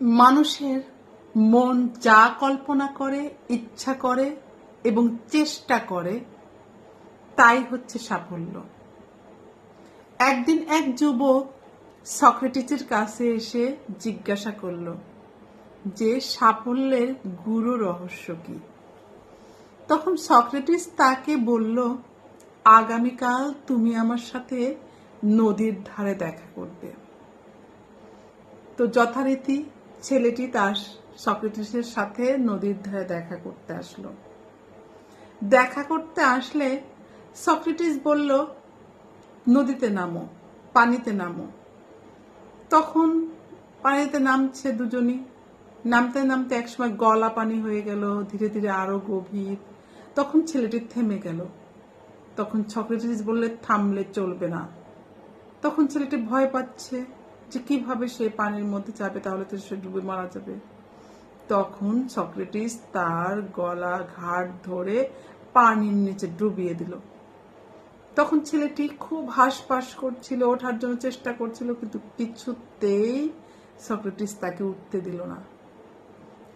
মানুষের মন যা কল্পনা করে, ইচ্ছা করে এবং চেষ্টা করে, তাই হচ্ছে সাফল্য। একদিন এক যুবক সক্রেটিসের কাছে এসে জিজ্ঞাসা করল, যে সাফল্যের গুরু রহস্য কি? তখন সক্রেটিস তাকে বলল, আগামীকাল তুমি আমার সাথে নদীর ধারে দেখা করবে। তো যথারীতি ছেলেটি তার সক্রেটিসের সাথে নদীর ধারে দেখা করতে আসলো। দেখা করতে আসলে সক্রেটিস বলল, নদীতে নামো, পানিতে নামো। তখন পানিতে নামছে দুজনই। নামতে নামতে একসময় গলা পানি হয়ে গেল, ধীরে ধীরে আরও গভীর। তখন ছেলেটি থেমে গেল। তখন সক্রেটিস বললে, থামলে চলবে না। তখন ছেলেটি ভয় পাচ্ছে। যে কীভাবে সে পানির মধ্যে যাবে তাহলে তো সে ডুবে মারা যাবে। তখন সক্রেটিস তার গলা ঘাট ধরে পানির নিচে ডুবিয়ে দিল। তখন ছেলেটি খুব হাঁসফাঁস করছিল, ওঠার জন্য চেষ্টা করছিল, কিন্তু কিছুতেই সক্রেটিস তাকে উঠতে দিল না।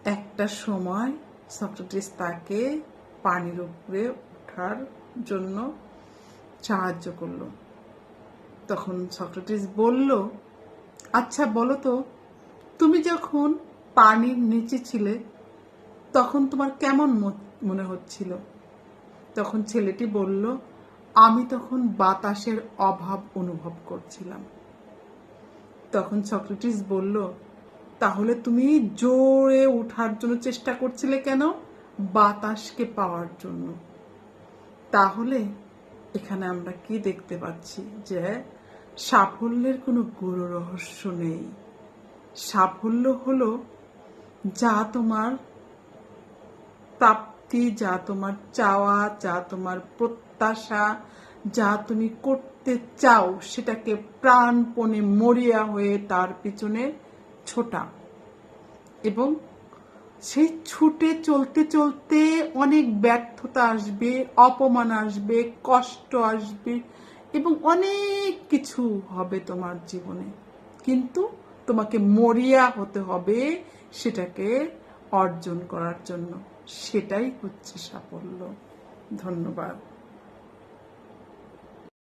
একটা সময় সক্রেটিস তাকে পানির উপরে ওঠার জন্য সাহায্য করল। তখন সক্রেটিস বলল আচ্ছা বলো তো, তুমি যখন পানির নিচে ছিলে, তখন তোমার কেমন মনে হচ্ছিল? তখন ছেলেটি বলল, আমি তখন বাতাসের অভাব অনুভব করছিলাম। তখন সক্রেটিস বলল, তাহলে তুমি জোরে ওঠার জন্য চেষ্টা করছিলে কেন? বাতাসকে পাওয়ার জন্য। তাহলে এখানে আমরা কি দেখতে পাচ্ছি? যে সাফল্যের কোনো গুরু রহস্য নেই। সাফল্য হলো যা তোমার প্রাপ্তি, যা তোমার চাওয়া, যা তোমার প্রত্যাশা, যা তুমি করতে চাও, সেটাকে প্রাণপণে মরিয়া হয়ে তার পিছনে ছোটা। এবং সেই ছুটে চলতে চলতে অনেক ব্যর্থতা আসবে, অপমান আসবে, কষ্ট আসবে এবং অনেক কিছু হবে তোমার জীবনে। কিন্তু তোমাকে মরিয়া হতে হবে সেটাকে অর্জন করার জন্য। সেটাই হচ্ছে সাফল্য। ধন্যবাদ।